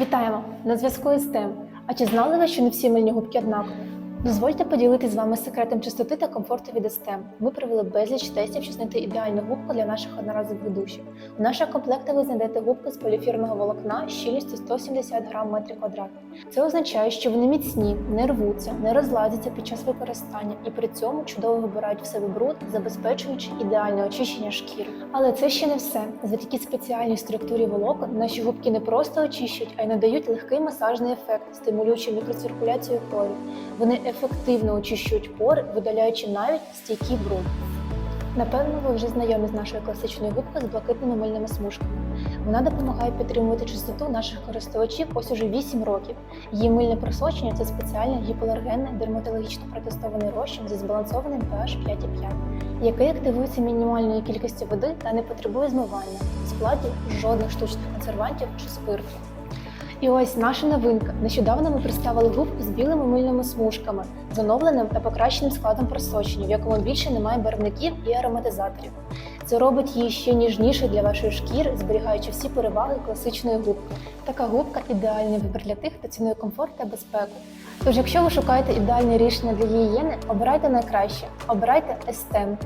Вітаємо! На зв'язку із тим. А чи знали ви, що не всі мильні губки однакові? Дозвольте поділитися з вами секретом чистоти та комфорту від естем. Ми провели безліч тестів, щоб знайти ідеальну губку для наших одноразових душів. У наших комплектах ви знайдете губки з поліфірного волокна щільністю 170 грам метр квадратний. Це означає, що вони міцні, не рвуться, не розлазяться під час використання і при цьому чудово вибирають в себе бруд, забезпечуючи ідеальне очищення шкіри. Але це ще не все. Завдяки спеціальній структурі волокон наші губки не просто очищують, а й надають легкий масажний ефект, стимулюючи мікроциркуляцію крові. Вони ефективно очищують пори, видаляючи навіть стійкий бруд. Напевно, ви вже знайомі з нашою класичною губкою з блакитними мильними смужками. Вона допомагає підтримувати чистоту наших користувачів ось уже 8 років. Її мильне просочення це спеціальний гіпоалергенний дерматологічно протестований розчин зі збалансованим pH 5,5, який активується мінімальною кількістю води та не потребує змивання в складі жодних штучних консервантів чи спирту. І ось наша новинка. Нещодавно ми представили губку з білими мильними смужками, з оновленим та покращеним складом просочення, в якому більше немає барвників і ароматизаторів. Це робить її ще ніжнішою для вашої шкіри, зберігаючи всі переваги класичної губки. Така губка ідеальний вибір для тих, хто цінує комфорт та безпеку. Тож, якщо ви шукаєте ідеальне рішення для гігієни, обирайте найкраще, обирайте Естем.